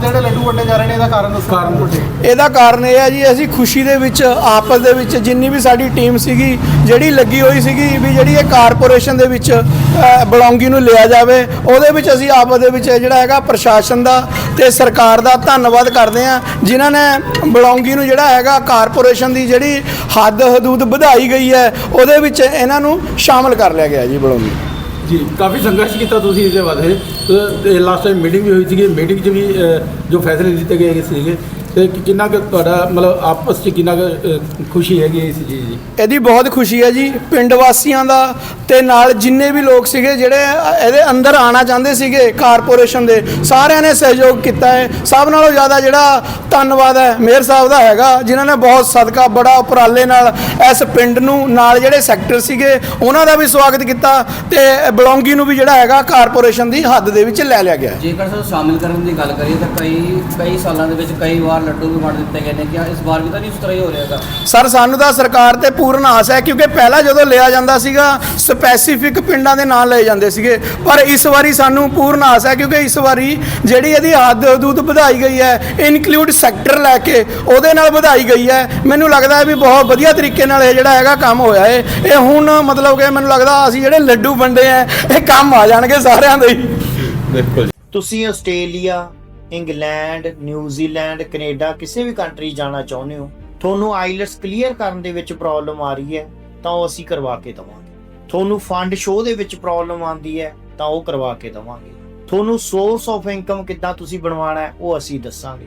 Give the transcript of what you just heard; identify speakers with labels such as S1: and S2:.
S1: ਅੱਜ ਜਿਹੜੇ ਲੱਡੂ ਵੰਡੇ ਜਾ ਰਹੇ ਨੇ ਇਹਦਾ ਕਾਰਨ ਦੱਸੋ
S2: ਕਾਰਨ ਦੱਸੋ।
S3: ਇਹਦਾ ਕਾਰਨ ਇਹ ਹੈ ਜੀ ਅਸੀਂ ਖੁਸ਼ੀ ਦੇ ਵਿੱਚ ਆਪਸ ਦੇ ਵਿੱਚ ਜਿੰਨੀ ਵੀ ਸਾਡੀ ਟੀਮ ਸੀਗੀ ਜਿਹੜੀ ਲੱਗੀ ਹੋਈ ਸੀਗੀ ਵੀ ਜਿਹੜੀ ਇਹ ਕਾਰਪੋਰੇਸ਼ਨ ਦੇ ਵਿੱਚ ਬਲੌਂਗੀ ਨੂੰ ਲਿਆ ਜਾਵੇ ਉਹਦੇ ਵਿੱਚ ਅਸੀਂ ਆਪਸ ਦੇ ਵਿੱਚ ਜਿਹੜਾ ਹੈਗਾ ਪ੍ਰਸ਼ਾਸਨ ਦਾ ਤੇ ਸਰਕਾਰ ਦਾ ਧੰਨਵਾਦ ਕਰਦੇ ਹਾਂ ਜਿਨ੍ਹਾਂ ਨੇ ਬਲੌਂਗੀ ਨੂੰ ਜਿਹੜਾ ਹੈਗਾ ਕਾਰਪੋਰੇਸ਼ਨ ਦੀ ਜਿਹੜੀ ਹੱਦ ਹਦੂਦ ਵਧਾਈ ਗਈ ਹੈ ਉਹਦੇ ਵਿੱਚ ਇਹਨਾਂ ਨੂੰ ਸ਼ਾਮਲ ਕਰ ਲਿਆ ਗਿਆ ਜੀ ਬਲੌਂਗੀ
S2: ਜੀ, ਕਾਫੀ ਸੰਘਰਸ਼ ਕੀਤਾ ਤੁਸੀਂ ਇਹਦੇ ਵਾਸਤੇ ਲਾਸਟ ਟਾਈਮ ਮੀਟਿੰਗ ਵੀ ਹੋਈ ਸੀਗੀ ਮੀਟਿੰਗ 'ਚ ਵੀ ਜੋ ਫੈਸਲੇ ਦਿੱਤੇ ਗਏ ਸੀਗੇ, ਤੇ ਕਿੰਨਾ ਕੁ ਤੁਹਾਡਾ, ਮਤਲਬ ਆਪਸ 'ਚ ਕਿੰਨਾ ਕੁ ਖੁਸ਼ੀ ਹੈਗੀ ਇਸ ਚੀਜ਼ ਦੀ?
S3: ਇਹਦੀ ਬਹੁਤ ਖੁਸ਼ੀ ਹੈ ਜੀ, ਪਿੰਡ ਵਾਸੀਆਂ ਦਾ, ਤੇ ਨਾਲ ਜਿੰਨੇ ਵੀ ਲੋਕ ਸੀਗੇ, ਜਿਹੜੇ ਇਹਦੇ ਅੰਦਰ ਆਣਾ ਚਾਹੁੰਦੇ ਸੀਗੇ, ਕਾਰਪੋਰੇਸ਼ਨ ਦੇ, ਸਾਰਿਆਂ ਨੇ ਸਹਿਯੋਗ ਕੀਤਾ ਹੈ। ਸਭ ਨਾਲੋਂ ਜ਼ਿਆਦਾ ਜਿਹੜਾ ਧੰਨਵਾਦ ਹੈ। ਮੇਅਰ ਸਾਹਿਬ ਦਾ ਹੈਗਾ ਜਿਨ੍ਹਾਂ ਨੇ ਬਹੁਤ ਸਦਕਾ ਬੜਾ ਉਪਰਾਲੇ ਨਾਲ ਇਸ ਪਿੰਡ ਨੂੰ ਨਾਲ ਜਿਹੜੇ ਸੈਕਟਰ ਸੀਗੇ ਉਹਨਾਂ ਦਾ ਵੀ ਸਵਾਗਤ ਕੀਤਾ ਤੇ ਬਲੌਂਗੀ ਨੂੰ ਵੀ ਜਿਹੜਾ ਹੈਗਾ ਕਾਰਪੋਰੇਸ਼ਨ ਦੀ ਹੱਦ ਦੇ ਵਿੱਚ ਲੈ ਲਿਆ ਗਿਆ
S4: ਜੇਕਰ ਸਰ ਸ਼ਾਮਿਲ ਕਰਨ ਦੀ ਗੱਲ ਕਰੀਏ ਤਾਂ ਕਈ ਕਈ ਸਾਲਾਂ ਦੇ ਵਿੱਚ ਕਈ ਵਾਰ ਲੱਡੂ ਵੀ ਵੰਡ ਦਿੱਤੇ ਗਏ ਨੇ। ਕਿ ਇਸ ਵਾਰ ਵੀ ਤਾਂ ਨਹੀਂ ਉਸ ਤਰ੍ਹਾਂ ਹੀ ਹੋ ਰਿਹਾਗਾ
S3: ਸਰ ਸਾਨੂੰ ਤਾਂ ਸਰਕਾਰ ਤੇ ਪੂਰਨ ਆਸ ਹੈ ਕਿਉਂਕਿ ਪਹਿਲਾਂ ਜਦੋਂ ਲਿਆ ਜਾਂਦਾ ਸੀਗਾ ਸਪੈਸੀਫਿਕ ਪਿੰਡਾਂ ਦੇ ਨਾਂ ਲਏ ਜਾਂਦੇ ਸੀਗੇ। ਪਰ ਇਸ ਵਾਰੀ ਸਾਨੂੰ ਪੂਰਨ ਆਸ ਹੈ ਕਿਉਂਕਿ ਇਸ ਵਾਰੀ ਜਿਹੜੀ ਇਹਦੀ ਹੱਦ ਹਦੂਦ ਵਧਾਈ ਗਈ ਹੈ ਇਨਕਲੂਡ ਸੈਕਟਰ ਲੈ ਕੇ ਉਹਦੇ ਨਾਲ ਵਧਾਈ ਗਈ ਹੈ। ਮੈਨੂੰ ਲੱਗਦਾ ਹੈ ਵੀ ਬਹੁਤ ਵਧੀਆ ਤਰੀਕੇ ਨਾਲ ਇਹ ਜਿਹੜਾ ਹੈਗਾ ਕੰਮ ਹੋਇਆ ਹੈ ਇਹ ਹੁਣ ਮਤਲਬ ਕਿ ਮੈਨੂੰ ਲੱਗਦਾ ਅਸੀਂ ਜਿਹੜੇ ਲੱਡੂ ਵੰਡੇ ਆ ਇਹ ਕੰਮ ਆ ਜਾਣਗੇ ਸਾਰਿਆਂ ਦੇ ਹੀ।
S2: ਬਿਲਕੁਲ
S5: ਤੁਸੀਂ ਆਸਟ੍ਰੇਲੀਆ ਇੰਗਲੈਂਡ ਨਿਊਜ਼ੀਲੈਂਡ ਕੈਨੇਡਾ ਕਿਸੇ ਵੀ ਕੰਟਰੀ ਜਾਣਾ ਚਾਹੁੰਦੇ ਹੋ ਤੁਹਾਨੂੰ ਆਈਲਟਸ ਕਲੀਅਰ ਕਰਨ ਦੇ ਵਿੱਚ ਪ੍ਰੋਬਲਮ ਆ ਰਹੀ ਹੈ ਤਾਂ ਉਹ ਅਸੀਂ ਕਰਵਾ ਕੇ ਦਵਾਂਗੇ। ਤੁਹਾਨੂੰ ਫੰਡ ਸ਼ੋਅ ਦੇ ਵਿੱਚ ਪ੍ਰੋਬਲਮ ਆਉਂਦੀ ਹੈ ਤਾਂ ਉਹ ਕਰਵਾ ਕੇ ਦਵਾਂਗੇ। ਤੁਹਾਨੂੰ ਸੋਰਸ ਆਫ ਇਨਕਮ ਕਿੱਦਾਂ ਤੁਸੀਂ ਬਣਵਾਉਣਾ ਹੈ ਉਹ ਅਸੀਂ ਦੱਸਾਂਗੇ।